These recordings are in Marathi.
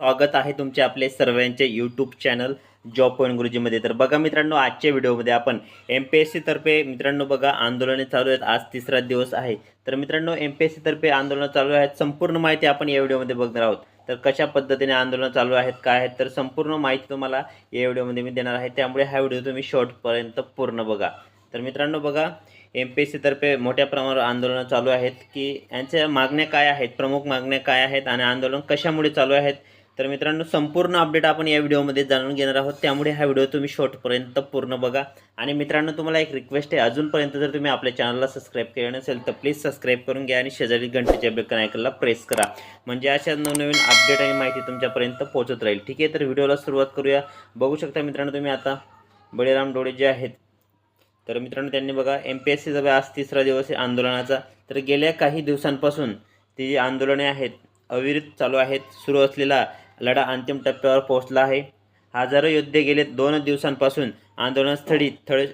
स्वागत आहे तुमचे आपले सर्वांचे यूट्यूब चॅनल जॉब पॉईंट गुरुजीमध्ये तर बघा मित्रांनो आजच्या व्हिडिओमध्ये आपण एम पी एस सीतर्फे मित्रांनो बघा आंदोलने चालू आहेत. आज तिसरा दिवस आहे. तर मित्रांनो एम पी एस सीतर्फे आंदोलनं चालू आहेत. संपूर्ण माहिती आपण या व्हिडिओमध्ये बघणार आहोत. तर कशा पद्धतीने आंदोलनं चालू आहेत काय आहेत तर संपूर्ण माहिती तुम्हाला या व्हिडिओमध्ये मी देणार आहे. त्यामुळे हा व्हिडिओ तुम्ही शॉर्टपर्यंत पूर्ण बघा. तर मित्रांनो बघा एम पी एस सीतर्फे मोठ्या प्रमाणावर आंदोलनं चालू आहेत की यांच्या मागण्या काय आहेत प्रमुख मागण्या काय आहेत आणि आंदोलन कशामुळे चालू आहेत तर मित्रांनो संपूर्ण अपडेट आपण या व्हिडिओमध्ये जाणून घेणार आहोत. त्यामुळे हा व्हिडिओ तुम्ही शॉर्टपर्यंत पूर्ण बघा. आणि मित्रांनो तुम्हाला एक रिक्वेस्ट आहे. अजूनपर्यंत जर तुम्ही आपल्या चॅनलला सबस्क्राईब केलं नसेल तर प्लीज सबस्क्राईब करून घ्या आणि शेजारी घंटेच्या बेकन आयकनला प्रेस करा. म्हणजे अशा नवनवीन अपडेट आणि माहिती तुमच्यापर्यंत पोहोचत राहील. ठीक आहे? तर व्हिडिओला सुरुवात करूया. बघू शकता मित्रांनो तुम्ही आता बळीराम डोळे जे आहेत. तर मित्रांनो त्यांनी बघा एम पी एस सीचा आज तिसरा दिवस आहे आंदोलनाचा. तर गेल्या काही दिवसांपासून ती जी आंदोलने आहेत अविरत चालू आहेत सुरू असलेला लढा अंतिम टप्प्यावर पोहोचला आहे. हजारो योद्धे गेले दोन दिवसांपासून आंदोलनस्थळी थळ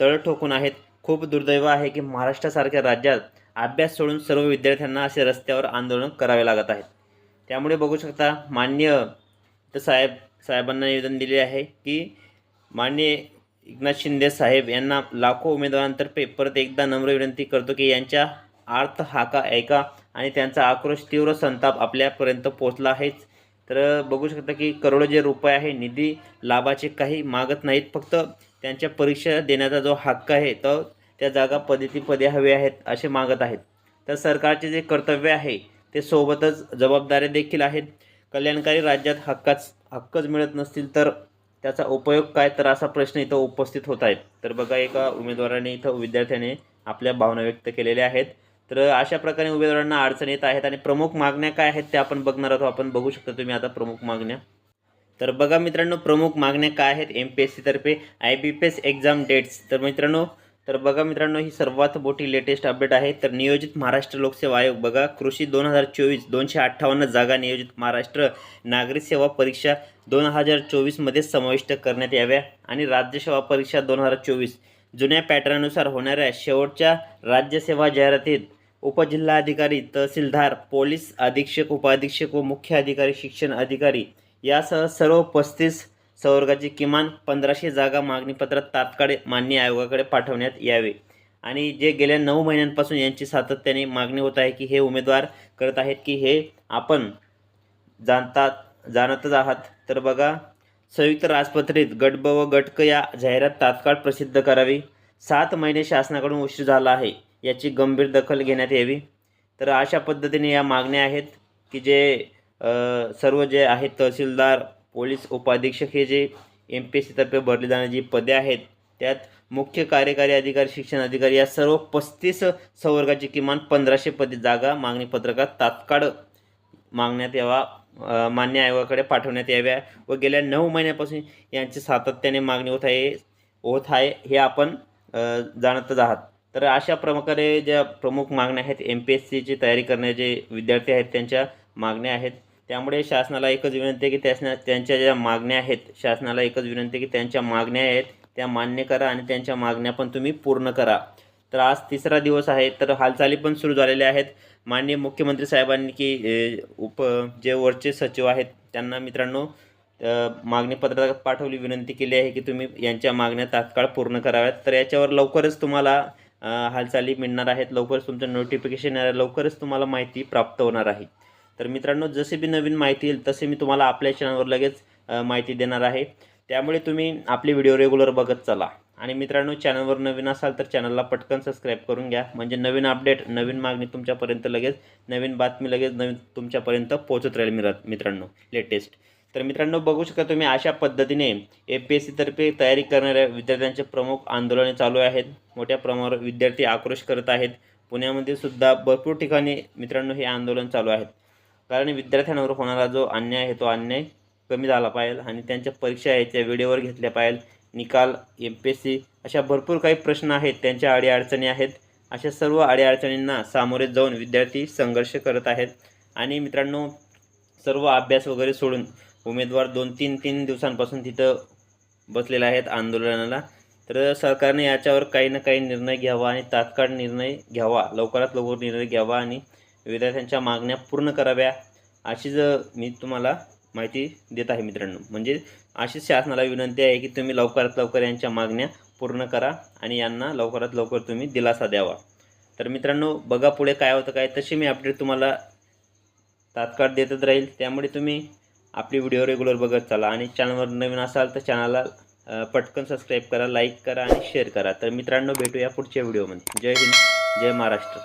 तळ ठोकून आहेत. खूप दुर्दैव आहे की महाराष्ट्रासारख्या राज्यात अभ्यास सोडून सर्व विद्यार्थ्यांना असे रस्त्यावर आंदोलन करावे लागत आहेत. त्यामुळे बघू शकता मान्य तर साहेब साहेबांना निवेदन दिले आहे की मान्य एकनाथ शिंदे साहेब यांना लाखो उमेदवारांतर्फे परत एकदा नम्र विनंती करतो की यांच्या आर्थ हाका ऐका आणि त्यांचा आक्रोश तीव्र संताप आपल्यापर्यंत पोहोचला आहेच. तर बघू शकता की करोडो जे रुपये आहे निधी लाभाचे काही मागत नाहीत. फक्त त्यांच्या परीक्षा देण्याचा जो हक्क आहे तो त्या जागा पदे पदे हवे आहेत असे मागत आहेत. तर सरकारचे जे कर्तव्य आहे ते सोबतच जबाबदाऱ्या देखील आहेत. कल्याणकारी राज्यात हक्काच हक्कच मिळत नसतील तर त्याचा उपयोग काय? तर असा प्रश्न इथं उपस्थित होत आहेत. तर बघा एका उमेदवाराने इथं विद्यार्थ्याने आपल्या भावना व्यक्त केलेल्या आहेत. तर अशा प्रकारे उमेदवारांना अडचण येत आहेत आणि प्रमुख मागण्या काय आहेत त्या आपण बघणार आहोत. आपण बघू शकता तुम्ही आता प्रमुख मागण्या. तर बघा मित्रांनो प्रमुख मागण्या काय आहेत? M P S सीतर्फे I B P S exam dates तर मित्रांनो तर बघा मित्रांनो ही सर्वात मोठी लेटेस्ट अपडेट आहे. तर नियोजित महाराष्ट्र लोकसेवा आयोग बघा कृषी दोन हजार चोवीस दोनशे अठ्ठावन्न जागा नियोजित महाराष्ट्र नागरी सेवा परीक्षा दोन हजार चोवीसमध्ये समाविष्ट करण्यात याव्या आणि राज्यसेवा परीक्षा दोन हजार चोवीस जुन्या पॅटर्ननुसार होणाऱ्या शेवटच्या राज्यसेवा जाहिरातीत उपजिल्हाधिकारी तहसीलदार पोलीस अधीक्षक उपाधीक्षक व मुख्य अधिकारी शिक्षण अधिकारी यासह सर्व पस्तीस संवर्गाची किमान पंधराशे जागा मागणीपत्रात तात्काळ मान्य आयोगाकडे पाठवण्यात यावे. आणि जे गेल्या नऊ महिन्यांपासून यांची सातत्याने मागणी होत आहे की हे उमेदवार करत आहेत की हे आपण जाणतात जाणतच आहात. तर बघा संयुक्त राजपत्रित गट ब व गटक या जाहिरात तात्काळ प्रसिद्ध करावी. सात महिने शासनाकडून उशीर झाला आहे. याची गंभीर दखल घेण्यात यावी. तर अशा पद्धतीने या मागण्या आहेत की जे सर्व जे आहेत तहसीलदार पोलीस उपाधीक्षक हे जे एम पी एस सीतर्फे भरली जाणारी जी पदे आहेत त्यात मुख्य कार्यकारी अधिकारी शिक्षण अधिकारी या सर्व पस्तीस संवर्गाची किमान पंधराशे पदे जागा मागणी पत्रकात तात्काळ मागण्यात यावा मान्य आयोगाकडे पाठवण्यात याव्या व गेल्या नऊ महिन्यापासून यांची सातत्याने मागणी होत आहे होत आहे हे आपण जाणतच आहात. तर अशा प्रकारे ज्या प्रमुख मागण्या आहेत एम पी एस सीची तयारी करण्याचे विद्यार्थी आहेत त्यांच्या मागण्या आहेत. त्यामुळे शासनाला एकच विनंती आहे की त्यासना त्यांच्या ज्या मागण्या आहेत शासनाला एकच विनंती आहे की त्यांच्या मागण्या आहेत त्या मान्य करा आणि त्यांच्या मागण्या पण तुम्ही पूर्ण करा. तर आज तिसरा दिवस आहे तर हालचाली पण सुरू झालेल्या आहेत. माननीय मुख्यमंत्री साहेबांनी की उप जे वरचे सचिव आहेत त्यांना मित्रांनो मागणी पत्रात पाठवली विनंती केली आहे की तुम्ही यांच्या मागण्या तात्काळ पूर्ण कराव्यात. तर याच्यावर लवकरच तुम्हाला हालचाली मिळणार आहेत. लवकरच तुमचं नोटिफिकेशन येणार लवकरच तुम्हाला माहिती प्राप्त होणार आहे. तर मित्रांनो जसे बी नवीन माहिती येईल तसे मी तुम्हाला आपल्या चॅनलवर लगेच माहिती देणार आहे. त्यामुळे तुम्ही आपले व्हिडिओ रेग्युलर बघत चला. आणि मित्रांनो चॅनलवर नवीन असाल तर चॅनलला पटकन सबस्क्राईब करून घ्या. म्हणजे नवीन अपडेट नवीन मागणी तुमच्यापर्यंत लगेच नवीन बातमी लगेच नवीन तुमच्यापर्यंत पोहोचत राहील मिरा मित्रांनो. लेटेस्ट तर मित्रांनो बघू शकता तुम्ही अशा पद्धतीने ए पी एस सीतर्फे तयारी करणाऱ्या विद्यार्थ्यांचे प्रमुख आंदोलने चालू आहेत. मोठ्या प्रमाणावर विद्यार्थी आक्रोश करत आहेत. पुण्यामध्ये सुद्धा भरपूर ठिकाणी मित्रांनो हे आंदोलन चालू आहेत. कारण विद्यार्थ्यांवर होणारा जो अन्याय आहे तो अन्याय कमी झाला पाहिजे आणि त्यांच्या परीक्षा आहेत त्या वेळेवर घेतल्या पाहिजे निकाल एम पी एस सी अशा भरपूर काही प्रश्न आहेत त्यांच्या अडीअडचणी आहेत. अशा सर्व अडीअडचणींना सामोरे जाऊन विद्यार्थी संघर्ष करत आहेत. आणि मित्रांनो सर्व अभ्यास वगैरे सोडून उमेदवार दोन तीन तीन दिवसांपासून तिथं बसलेले आहेत आंदोलनाला. तर सरकारने याच्यावर काही ना काही निर्णय घ्यावा आणि तात्काळ निर्णय घ्यावा लवकरात लवकर निर्णय घ्यावा आणि विद्यार्थ्यांच्या मागण्या पूर्ण कराव्या अशीच मी तुम्हाला माहिती देत आहे मित्रांनो. म्हणजे अशीच शासनाला विनंती आहे की तुम्ही लवकरात लवकर यांच्या मागण्या पूर्ण करा आणि यांना लवकरात लवकर तुम्ही दिलासा द्यावा. तर मित्रांनो बघा पुढे काय होतं काय तशी मी अपडेट तुम्हाला तात्काळ देतच राहील. त्यामुळे तुम्ही आपली व्हिडिओ रेग्युलर बघत चला. आणि चॅनलवर नवीन असाल तर चॅनलला पटकन सबस्क्राईब करा लाईक करा आणि शेअर करा. तर मित्रांनो भेटूया पुढच्या व्हिडिओमध्ये जय हिंद जय महाराष्ट्र.